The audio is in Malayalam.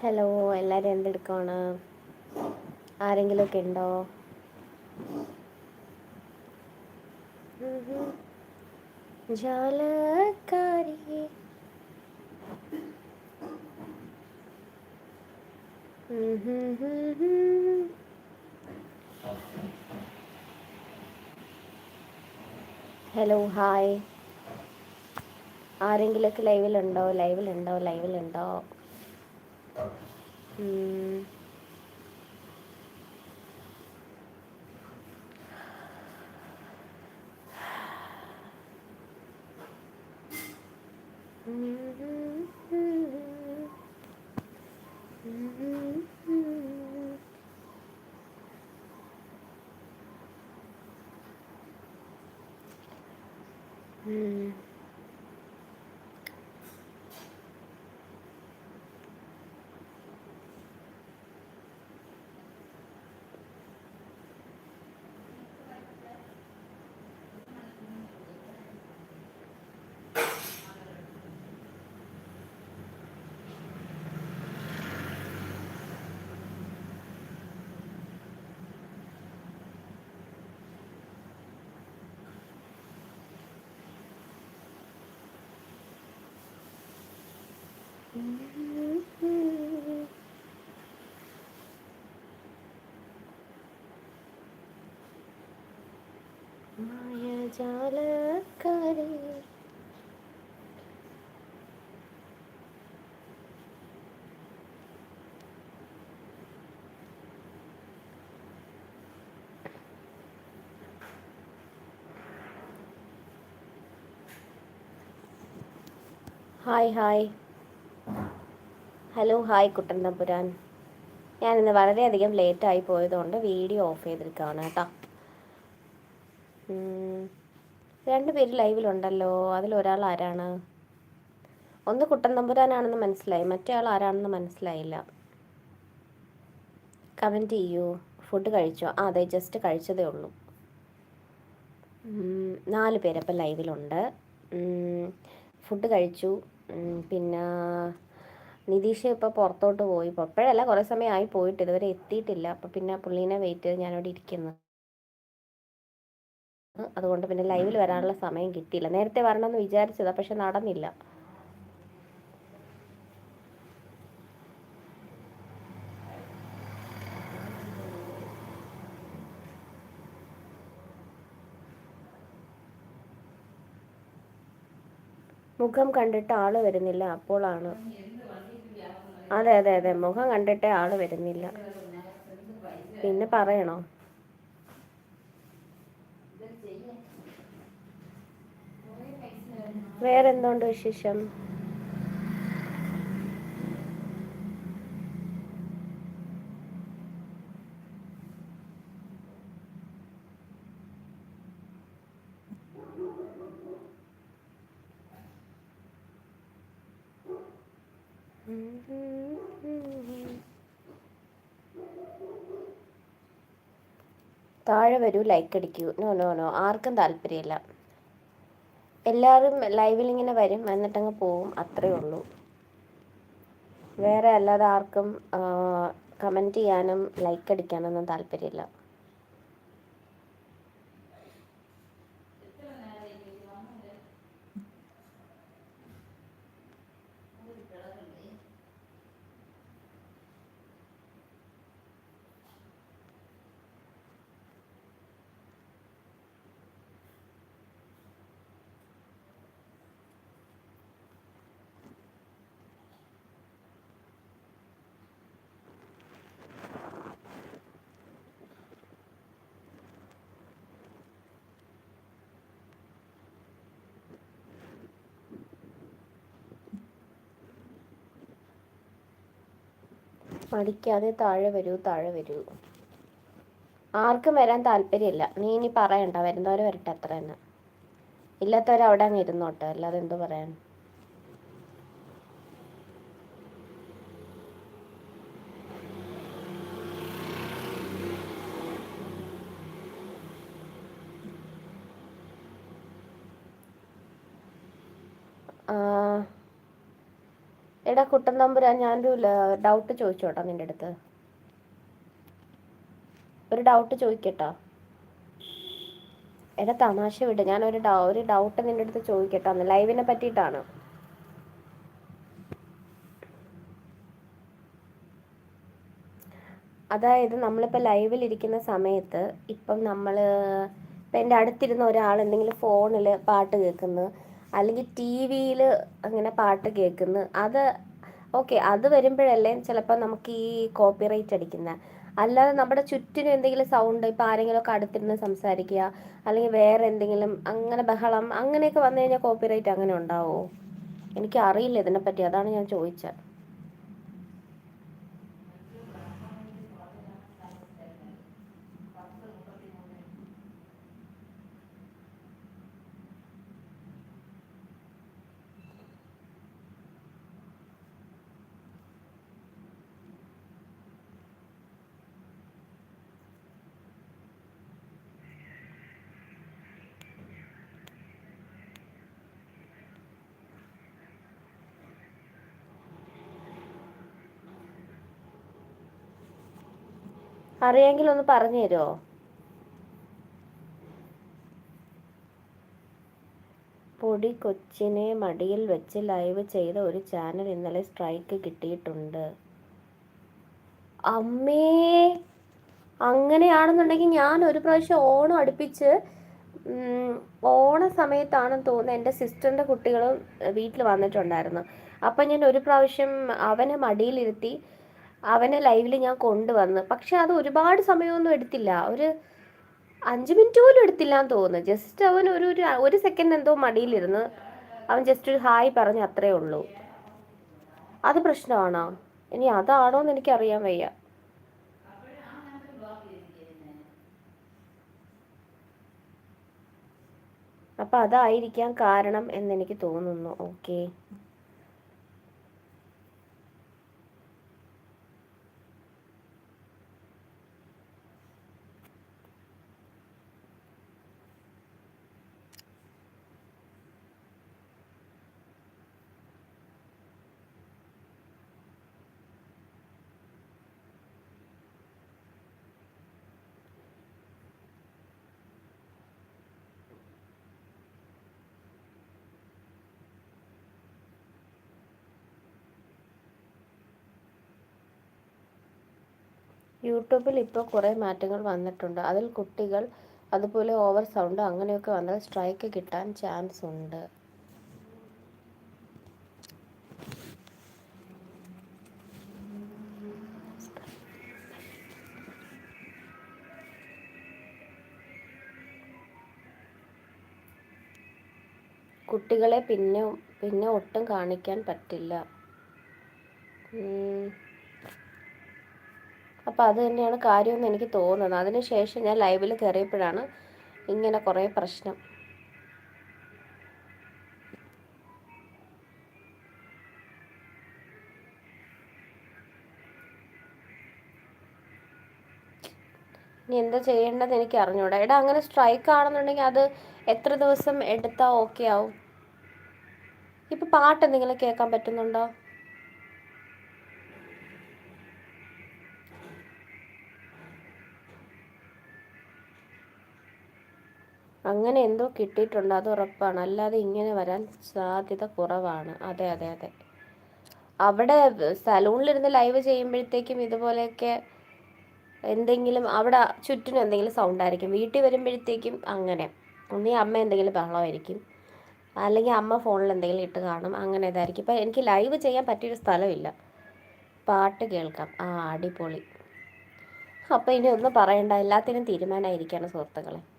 ഹലോ എല്ലാവരും എന്തെടുക്കുവാണ്? ആരെങ്കിലുമൊക്കെ ഉണ്ടോ? ജാലക്കാരി ഹലോ ഹായ്. ആരെങ്കിലുമൊക്കെ ലൈവിലുണ്ടോ? ലൈവിലുണ്ടോ? ലൈവിലുണ്ടോ? 嗯。嗯。嗯。嗯。嗯。嗯。嗯。嗯。മായജാലക്കാരി hi hi hello hi Kuttan Thampuran ഞാനിന്ന് വളരെയധികം ലേറ്റായി പോയതുകൊണ്ട് വീഡിയോ ഓഫ് ചെയ്തിരിക്കുകയാണ് കേട്ടോ. രണ്ട് പേര് ലൈവിലുണ്ടല്ലോ. അതിലൊരാൾ ആരാണ്? ഒന്ന് കുട്ടൻ തമ്പുരാനാണെന്ന് മനസ്സിലായി. മറ്റേ ആൾ ആരാണെന്ന് മനസ്സിലായില്ല. കമന്റ് ചെയ്യൂ. ഫുഡ് കഴിച്ചോ? ആ അതെ ജസ്റ്റ് കഴിച്ചതേ ഉള്ളൂ. നാല് പേരപ്പം ലൈവിലുണ്ട്. ഫുഡ് കഴിച്ചു. പിന്നെ നിതീഷ് ഇപ്പോൾ പുറത്തോട്ട് പോയി. ഇപ്പോഴല്ല കുറേ സമയമായി പോയിട്ട് ഇതുവരെ എത്തിയിട്ടില്ല. അപ്പോൾ പിന്നെ പുള്ളീനെ വെയിറ്റ് ചെയ്ത് ഞാനിവിടെ ഇരിക്കുന്നു. അതുകൊണ്ട് പിന്നെ ലൈവിൽ വരാനുള്ള സമയം കിട്ടിയില്ല. നേരത്തെ വരണമെന്ന് വിചാരിച്ചതാ പക്ഷെ നടന്നില്ല. മുഖം കണ്ടിട്ട് ആൾ വരുന്നില്ല. അപ്പോളാണ്. അതെ അതെ അതെ. മുഖം കണ്ടിട്ടേ ആൾ വരുന്നില്ല. പിന്നെ പറയണോ? വേറെന്തുണ്ട് വിശേഷം? താഴെ വരൂ ലൈക്ക് അടിക്കൂ. നോ നോ നോ ആർക്കും താല്പര്യമില്ല. എല്ലാവരും ലൈവിൽ ഇങ്ങനെ വരും എന്നിട്ടങ്ങ് പോവും. അത്രേ ഉള്ളൂ. വേറെ അല്ലാതെ ആർക്കും കമന്റ് ചെയ്യാനും ലൈക്ക് അടിക്കാനൊന്നും താല്പര്യമില്ല. മടിക്കാതെ താഴെ വരൂ താഴെ വരൂ. ആർക്കും വരാൻ താല്പര്യമില്ല. നീ ഇനി പറയണ്ട. വരുന്നവർ വരട്ടെ അത്ര തന്നെ ഇല്ലാത്തവർ അവിടെ അങ്ങ് ഇരുന്നോട്ടെ. അല്ലാതെ എന്തു പറയാൻ ആ, എടാ കുട്ടൻ തമ്പുരാ ഞാനൊരു ഡൗട്ട് ചോദിച്ചോട്ടാ നിന്റെ അടുത്ത്. ഒരു ഡൗട്ട് ചോദിക്കട്ടോ. എടാ തമാശ വിട്. ഞാൻ ഒരു ഡൗട്ട് നിന്റെ അടുത്ത് ചോദിക്കട്ടോ. ലൈവിനെ പറ്റിയിട്ടാണ്. അതായത് നമ്മളിപ്പോൾ ലൈവിൽ ഇരിക്കുന്ന സമയത്ത് ഇപ്പം നമ്മൾ ഇപ്പം എന്റെ അടുത്തിരുന്ന ഒരാൾ എന്തെങ്കിലും ഫോണിൽ പാട്ട് കേൾക്കുന്നു. അല്ലെങ്കിൽ ടി വിയിൽ അങ്ങനെ പാട്ട് കേൾക്കുന്നു അത് ഓക്കെ അത് വരുമ്പോഴല്ലേ ചിലപ്പോൾ നമുക്ക് ഈ കോപ്പിറൈറ്റ് അടിക്കുന്ന. അല്ലാതെ നമ്മുടെ ചുറ്റിനും എന്തെങ്കിലും സൗണ്ട് ഇപ്പോൾ ആരെങ്കിലുമൊക്കെ അടുത്തിരുന്ന് സംസാരിക്കുക അല്ലെങ്കിൽ വേറെ എന്തെങ്കിലും അങ്ങനെ ബഹളം അങ്ങനെയൊക്കെ വന്നു കഴിഞ്ഞാൽ കോപ്പിറൈറ്റ് അങ്ങനെ ഉണ്ടാവുമോ? എനിക്ക് അറിയില്ല ഇതിനെപ്പറ്റി അതാണ് ഞാൻ ചോദിച്ചത്. അറിയാമെങ്കിൽ ഒന്ന് പറഞ്ഞു തരുമോ പൊടി കൊച്ചിനെ മടിയിൽ വെച്ച് ലൈവ് ചെയ്ത ഒരു ചാനൽ ഇന്നലെ സ്ട്രൈക്ക് കിട്ടിയിട്ടുണ്ട്. അമ്മേ! അങ്ങനെയാണെന്നുണ്ടെങ്കിൽ ഞാൻ ഒരു പ്രാവശ്യം ഓണം അടുപ്പിച്ച് ഓണ സമയത്താണെന്ന് തോന്നുന്നത് എന്റെ സിസ്റ്ററിന്റെ കുട്ടികളും വീട്ടിൽ വന്നിട്ടുണ്ടായിരുന്നു. അപ്പം ഞാൻ ഒരു പ്രാവശ്യം അവനെ മടിയിലിരുത്തി അവനെ ലൈവിൽ ഞാൻ കൊണ്ടുവന്ന്. പക്ഷെ അത് ഒരുപാട് സമയമൊന്നും എടുത്തില്ല. ഒരു അഞ്ച് മിനിറ്റ് പോലും എടുത്തില്ല എന്ന് തോന്നുന്നു. ജസ്റ്റ് അവൻ ഒരു ഒരു സെക്കൻഡ് എന്തോ മടിയിലിരുന്ന് അവൻ ജസ്റ്റ് ഒരു ഹായ് പറഞ്ഞ് അത്രേ ഉള്ളൂ. അത് പ്രശ്നമാണോ? ഇനി അതാണോ എന്ന് എനിക്കറിയാൻ വയ്യ. അപ്പം അതായിരിക്കാം കാരണം എന്ന് എനിക്ക് തോന്നുന്നു. ഓക്കെ യൂട്യൂബിൽ ഇപ്പോൾ കുറേ മാറ്റങ്ങൾ വന്നിട്ടുണ്ട്. അതിൽ കുട്ടികൾ അതുപോലെ ഓവർ സൗണ്ട് അങ്ങനെയൊക്കെ വന്നാൽ സ്ട്രൈക്ക് കിട്ടാൻ ചാൻസ് ഉണ്ട്. കുട്ടികളെ പിന്നെ പിന്നെ ഒട്ടും കാണിക്കാൻ പറ്റില്ല. അപ്പോൾ അത് തന്നെയാണ് കാര്യമെന്ന് എനിക്ക് തോന്നുന്നത്. അതിനുശേഷം ഞാൻ ലൈവിൽ കയറിയപ്പോഴാണ് ഇങ്ങനെ കുറേ പ്രശ്നം. ഇനി എന്താ ചെയ്യേണ്ടത് എനിക്ക് അറിഞ്ഞൂടാ. എടാ അങ്ങനെ സ്ട്രൈക്ക് ആണെന്നുണ്ടെങ്കിൽ അത് എത്ര ദിവസം എടുത്താൽ ഓക്കെ ആവും? ഇപ്പം പാട്ട് എന്തെങ്കിലും കേൾക്കാൻ പറ്റുന്നുണ്ടോ? അങ്ങനെ എന്തോ കിട്ടിയിട്ടുണ്ട് അത് ഉറപ്പാണ്. അല്ലാതെ ഇങ്ങനെ വരാൻ സാധ്യത കുറവാണ്. അതെ അതെ അതെ. അവിടെ സലൂണിലിരുന്ന് ലൈവ് ചെയ്യുമ്പോഴത്തേക്കും ഇതുപോലെയൊക്കെ എന്തെങ്കിലും അവിടെ ചുറ്റിനും എന്തെങ്കിലും സൗണ്ട് ആയിരിക്കും. വീട്ടിൽ വരുമ്പോഴത്തേക്കും അങ്ങനെ. ഒന്നീ അമ്മ എന്തെങ്കിലും ബഹളമായിരിക്കും. അല്ലെങ്കിൽ അമ്മ ഫോണിൽ എന്തെങ്കിലും ഇട്ട് കാണും. അങ്ങനെ ഇതായിരിക്കും. ഇപ്പം എനിക്ക് ലൈവ് ചെയ്യാൻ പറ്റിയൊരു സ്ഥലമില്ല. പാട്ട് കേൾക്കാം. ആ അടിപൊളി. അപ്പോൾ ഇനി ഒന്നും പറയണ്ട. എല്ലാത്തിനും തീരുമാനമായിരിക്കുകയാണ് സുഹൃത്തുക്കളെ.